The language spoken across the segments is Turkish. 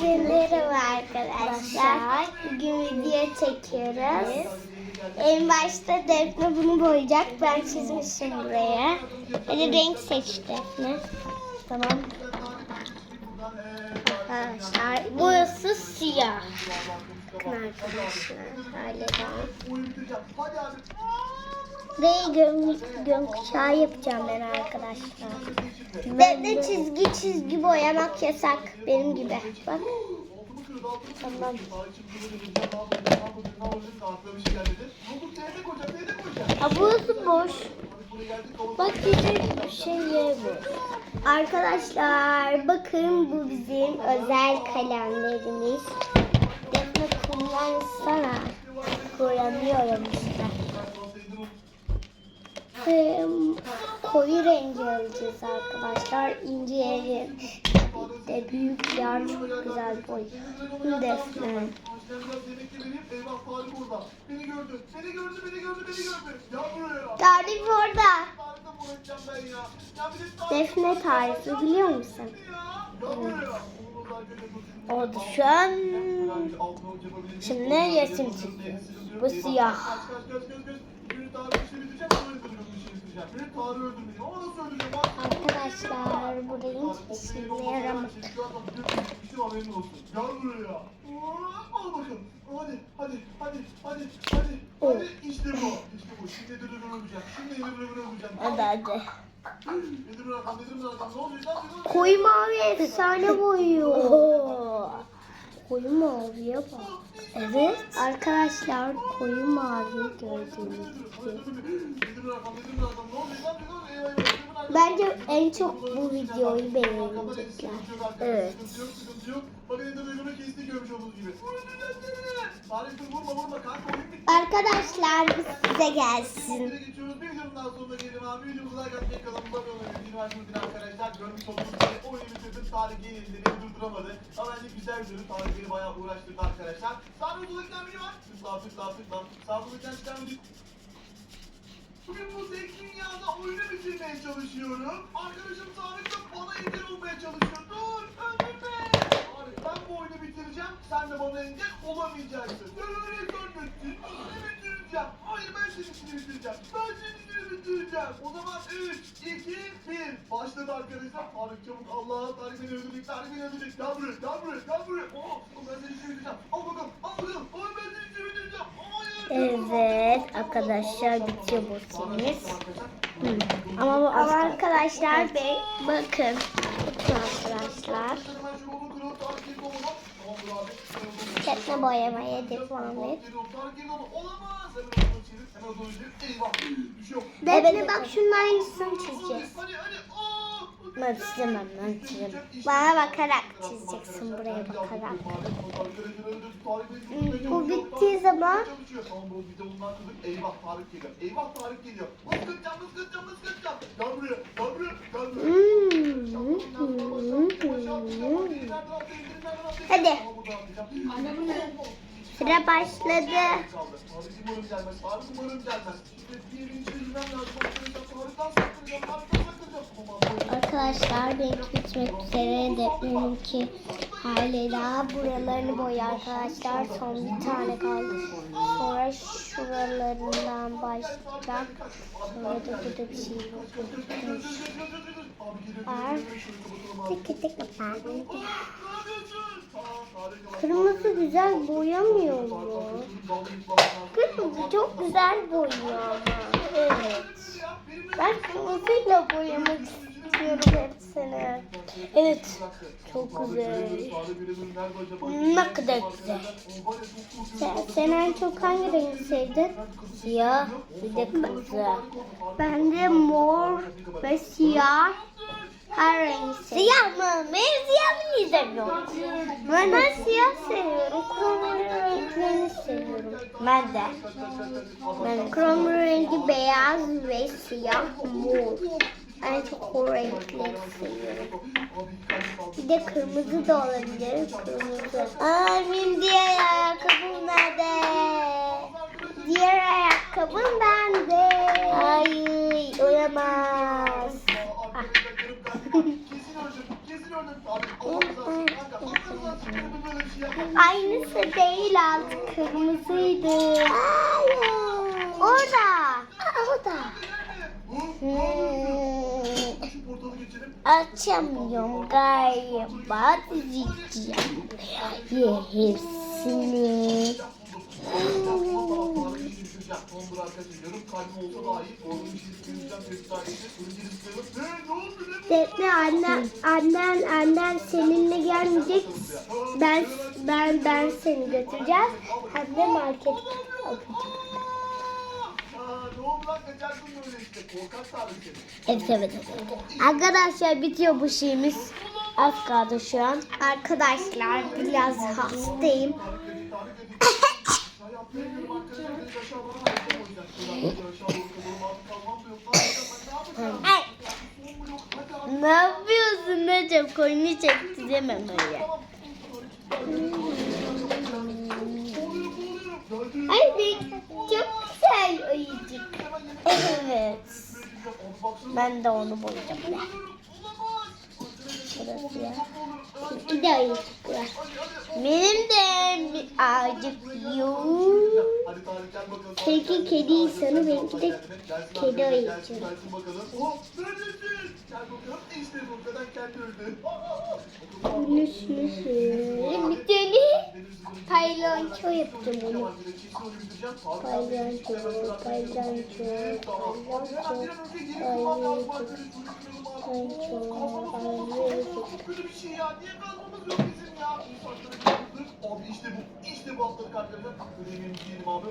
Merhaba arkadaşlar. Bugün video çekiyoruz. En başta Defne bunu boyayacak. Ben çizmişim buraya. Hadi renk seç Defne. Tamam. Arkadaşlar burası siyah. Bakın arkadaşlar. Hallederim. Ve gön gökkuşağı yapacağım ben arkadaşlar. Defne çizgi çizgi boyamak yasak. Benim gibi. Bak. Tamam. Ha burası boş. Bak bir şey yer bu. Arkadaşlar bakın bu bizim özel kalemlerimiz. Defne kullansana. Kullanıyorum işte. Koyu rengi alacağız arkadaşlar. İnce yeri de büyük yer çok güzel boy. Defne. Tarif orada. Defne tarifi biliyor musun? şu an. Şimdi resim çiziyor. Bu siyah. Arkadaşlar bu renk işine yaramadı. Bir şey haberin olsun. Gel buraya. Al bakalım. Hadi, hadi, hadi, hadi, hadi. Hadi, işte bu. İşte bu. Şimdi Ömür öleceğim. Şimdi Ömür öleceğim. Hadi hadi. Ne oluyor? Koyu mavi efsane boyuyor. Koyu maviye bak. Evet. Arkadaşlar koyu mavi gördüğünüz gibi. Bence en çok bu videoyu beğenecekler. Evet. Arkadaşlar size gelsin. Bir durduramadı. Ama bence güzel bir. Tarih beni bayağı uğraştırdı arkadaşlar. Sağ video var. Tıkla, tıkla, tıkla. Sağ giden çıkan video. Bugün bu zevk dünyada oyunu bitirmeye çalışıyorum. Arkadaşım Tarık da bana engel olmaya çalışıyor. Dur, öldürme. Tarık ben bu oyunu bitireceğim. Sen de bana engel olamayacaksın. Öyle görmüşsün. Oyunu bitireceğim. Hayır ben seninkini bitireceğim. Ben seninkini bitireceğim. O zaman 3, 2, 1. Başladı arkadaşlar. Tarık çabuk Allah. Tarık beni öldürecek. Tarık beni öldürecek. Buraya. Gel buraya. Oh, ben seninkini bitireceğim. Al bakalım. Al bakalım. Oy ben seninkini bitireceğim. Hayır. Evet arkadaşlar bitiyor. Hı. Ama bu Ama az arkadaşlar be, bakın. Bakın arkadaşlar. Tekne boyamaya devam et. Defne bak şunun aynısını çizeceğiz. Ben çizemem ben çizemem. Bana bakarak çizeceksin buraya bakarak. Bu bittiği zaman Eyvah Tarık geliyor. Eyvah Tarık geliyor. Mız kıracağım, mız kıracağım, mız kıracağım. Gel buraya, gel buraya, gel buraya. Hadi. Sıra başladı. Umarım gelmez. Tarık umarım gelmez. Arkadaşlar benimki bitmek üzere. Defne'ninki hala buralarını boya arkadaşlar. Son bir tane kaldı. Sonra şuralarından başlayacak. Sonra da burada bir şey. Var. Tıkı tıkı pembe. Kırmızı güzel boyamıyor mu? Kırmızı çok güzel boyuyor ama. Evet. Ben kırmızıyla boyamak istiyorum hepsini. Evet çok güzel. Ne kadar güzel. Sen, sen en çok hangi rengi sevdin? Siyah bir de kırmızı. Ben de mor ve siyah her rengi. Siyah mı? Benim siyah izlemiyorum. Ben, ben siyah seviyorum. Krom renklerini seviyorum. Ben de. Ben krom rengi beyaz ve siyah mor. En çok o renkleri seviyorum. Bir de kırmızı da olabilir. Kırmızı. Aa benim diğer ayakkabım nerede? Diğer ayakkabım bende. Hayır olamaz. Aynısı değil alt kırmızıydı. Orada. Aa, orada. Geçelim. Açamıyorum galiba diyeceğim. Ye hepsini. Tomdur arkadaşlar yarım kalbim olsa daha iyi. Orada bir şey göreceğim. Test tanesi. Önce risklerim. Ne? Oldu? Ne bu? Defne annen, annen, seninle gelmeyecek. Ben, ben, ben seni götüreceğim. Hem de market. Evet evet evet. Arkadaşlar bitiyor bu şeyimiz. Az kaldı şu an. Arkadaşlar biraz hastayım. Ay, Ne yapıyorsun Recep? Koyunu çekti demem öyle. ay bir çok güzel oyuncak. Evet. Ben de onu bulacağım. Burası ya. Bir de oyuncak var. Benim de ağacık yok. Seninki kedi insanı, benimki de kedi öldü. Şunu şöyle bir tane paylanço yapacağım onu. Paylanço, paylanço, paylanço, paylanço, paylanço. Böyle bir şey ya. Niye kazmamız yok bizim ya? Abi işte bu. İşte bu atladık arkadaşlar. Ödevimi diyelim abi.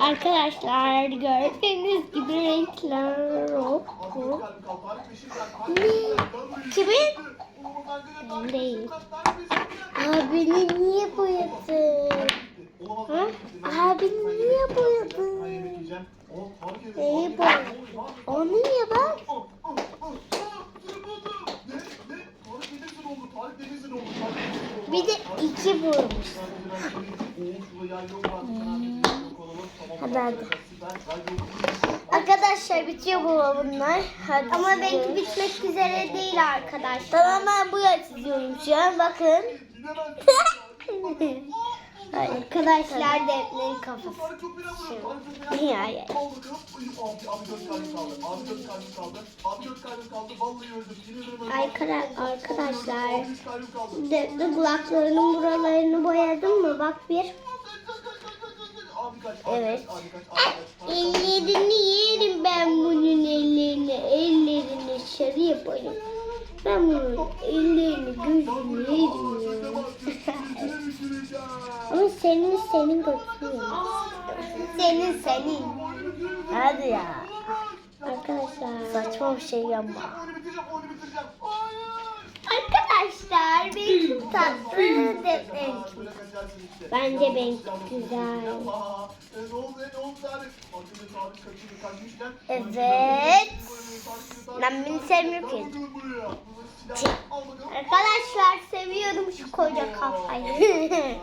Arkadaşlar gördüğünüz gibi renkler yok. Geldi. Kimin? Değil. Abini niye boyadın? Ha? Abini niye boyadın? Neyi boyadın? Onu niye bak? Bir de iki vurmuş. Hadi hadi. Arkadaşlar bitiyor bu bunlar. Hadi Ama benimki bitmek üzere değil arkadaşlar. Tamam ben buraya çiziyorum şu an bakın. Arkadaşlar Defne'nin kafası. Öldüm. Arkada- arkadaşlar. Kaldı. Defne kulaklarının buralarını boyadın mı? Bak bir. Evet. Ellerini yerim ben bunun ellerini. Ellerini şarı yaparım. Ben bunun ellerini gözünü yerim. Ama senin senin götürüyor. Senin senin. Hadi ya. Arkadaşlar. Saçma bir şey yapma. Arkadaşlar benim çok tatlı işte. Bence ya, güzel. Evet. Ben beni sevmiyorum ki. Arkadaşlar seviyorum şu koca kafayı.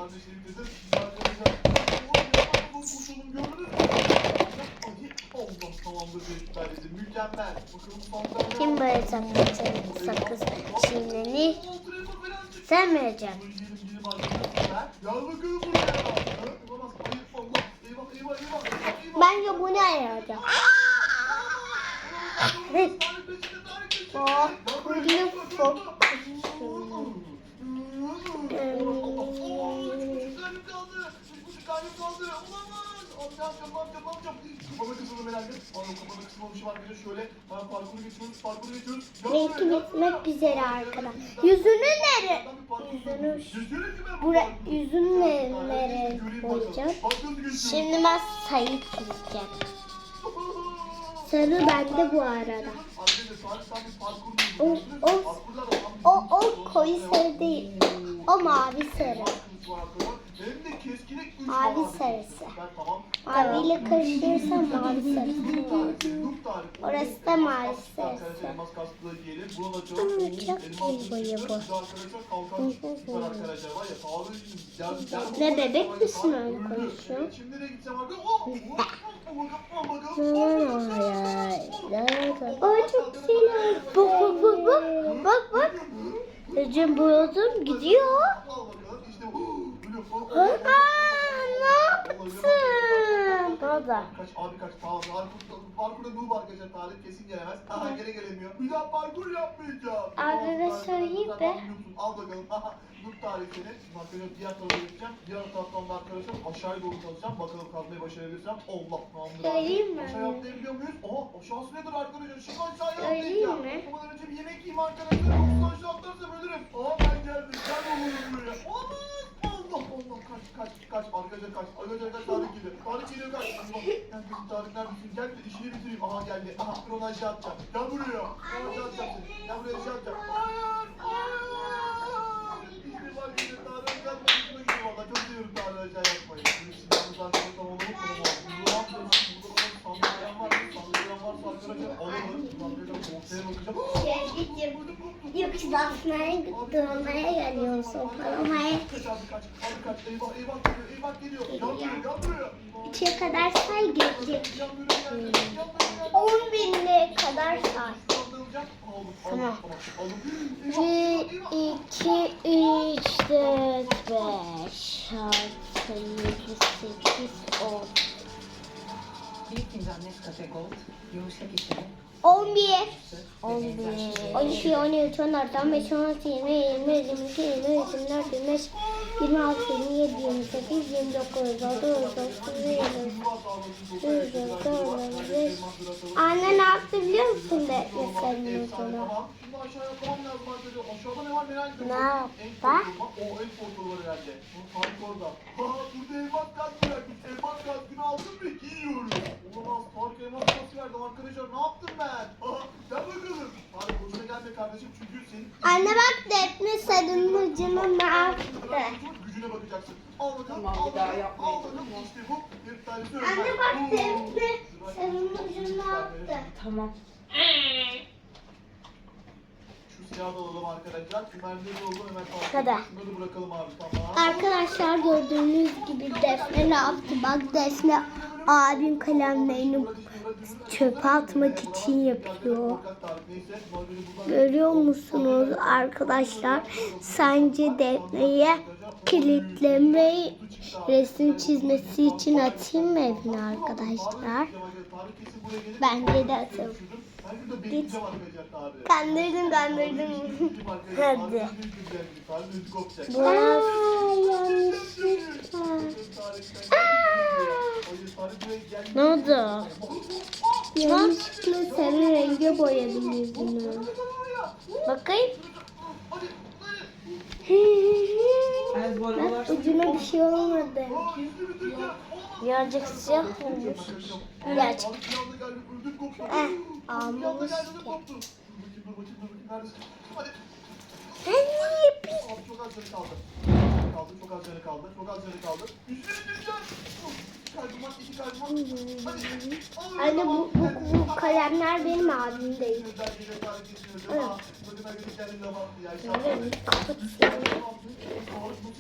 tamamdır çocuklar dedim. Mükemmel. Bakalım sonunda ne Kim böyle sakız, sakız çiğneni? Sen mi vereceksin? Gel bakalım buraya. Ha, olamaz. Hayır, Allah. Eyvah, eyvah, eyvah. eyvah. Bence bu ne ayaracak? Tarık peşinde, Tarık peşinde. Gel buraya, kuyruğu gel buraya, gel fok. buraya. Üç kalbim kaldı. Üç buçuk kalbim kaldı. Olamaz. Ne yapacağım, ne yapacağım? Kafana kısıldım herhalde. Abi kafana kısılmamışım arkadaşlar. Şöyle ben parkuru geçiyoruz, parkuru buraya, gel bitmek üzere arkadaş. Yüzünü nere? Yüzünü, bura, yüzünü nereye koyacağım? Şimdi ben sayı çizeceğim. Sarı bende bu arada. O, o, o, o koyu sarı değil. O mavi sarı. Mavi sarısı. Maviyle karıştırırsam mavi sarısı. Orası da mavi sarısı. Hmm, çok iyi boya bu. Ne bebek misin öyle? Ne Ay çok güzel. Bak bak bak bak. Bak. Ecem boyadım gidiyor. Al ne yaptın? Baba. Kaç abi kaç tamam parkur parkurda noob arkadaşlar Tarık kesin gelemez. Aha gene gelemiyor. Bir daha parkur yapmayacağım. Söyleyeyim zaten be. Al bakalım. Aha noob Tarık seni. Bak ben diğer tarafa geçeceğim. Diğer taraftan da arkadaşlar aşağıya doğru kalacağım. Bakalım kalmayı başarabilirsem. Allah tamamdır. Söyleyeyim mi? Aşağıya atlayabiliyor muyuz? Aha aşağısı nedir arkadaşlar? Şimdi aşağıya Söyleyeyim atlayacağım. mi? Ondan önce bir yemek yiyeyim arkadaşlar. Yoksa aşağı atlarsam ölürüm. Aha ben geldim. Gel oğlum buraya. Aman. Allah Allah kaç kaç kaç arkadaşlar kaç arkadaşlar kaç Tarık geliyor. Tarık geliyor kaç. Allah neredesin Tarık neredesin gel de işini bitireyim. Aha geldi. Aha dur onu aşağı atacağım gel buraya. Onu aşağı atacağım seni gel buraya aşağı atacağım Hayır hayır İşte var geliyor Tarık gelme hoşuma gidiyor valla çok seviyorum Tarık aşağı yapmayı Şimdi silahımızı arkadaşlar tamam alalım tamam Bunu ne yapıyoruz burada sandıklayan var mı sandıklayan varsa arkadaşlar alalım Ulan böyle ortaya bakacağım Yoksa basmaya durmaya geliyor sopalamaya. Kaç abi kaç abi kaç eyvah eyvah geliyor eyvah geliyor Gel buraya gel buraya İçe kadar say gelecek. 10 binle kadar say. Tamam. Bir, iki, üç, dört, beş, altı, yedi, sekiz, on. Bir fincan Nescafe Gold, yumuşak içeri. 11, On bir. 12, 13, 14, 15, 16, 20, 20, 22, 23, 24, 25, 26, 27, 28, 29, 30, 31, Anne ne yaptı biliyor musun de göstereyim sana. Ne yapar? O el var herhalde. Bu Tarık orada. Ha burada elmas kaç bırakmış. Elmas kaskını aldın mı? Giyiyorum. Olamaz. Tarık elmas kaskı verdim arkadaşlar. Ne yaptım ben? Ha gel bakalım. Tarık boşuna gelme kardeşim çünkü senin... Anne bak defne sarılmacını ne yaptı? Gücüne bakacaksın. Al bakalım. Tamam, al bir daha bakalım, yapmayın, Al bakalım. tamam. İşte bu. Bir tanesi öyle. Anne bak defne sarılmacını ne yaptı? Tamam. Şu silahı da alalım arkadaşlar. Mermileri alalım hemen kalkalım. Kadar. Şunları bırakalım abi tamam. Arkadaşlar gördüğünüz gibi Defne ne yaptı? Bak Defne abim kalemlerini çöpe atmak için yapıyor. Görüyor musunuz arkadaşlar? Sence Defne'ye kilitlemeyi resim çizmesi için atayım mı evine arkadaşlar? Bence de atın. Git. Kandırdım kandırdım. Hadi. Yanlışlıkla. Ne oldu? Yanlışlıkla sarı renge boyadım yüzünü. Bakayım. Bak ucuna bir şey olmadı. Birazcık siyah olmuş. Gerçek. Eh, almamış ki. Hadi. Ben niye yapayım? Abi çok az canı kaldı. Kaldı, çok az canı kaldı. Çok az canı kaldı. Üstüne düşeceğim. Kalbim iki kalbim Hadi. Al Anne bu, bu, bu kalemler benim abim değil. Gözler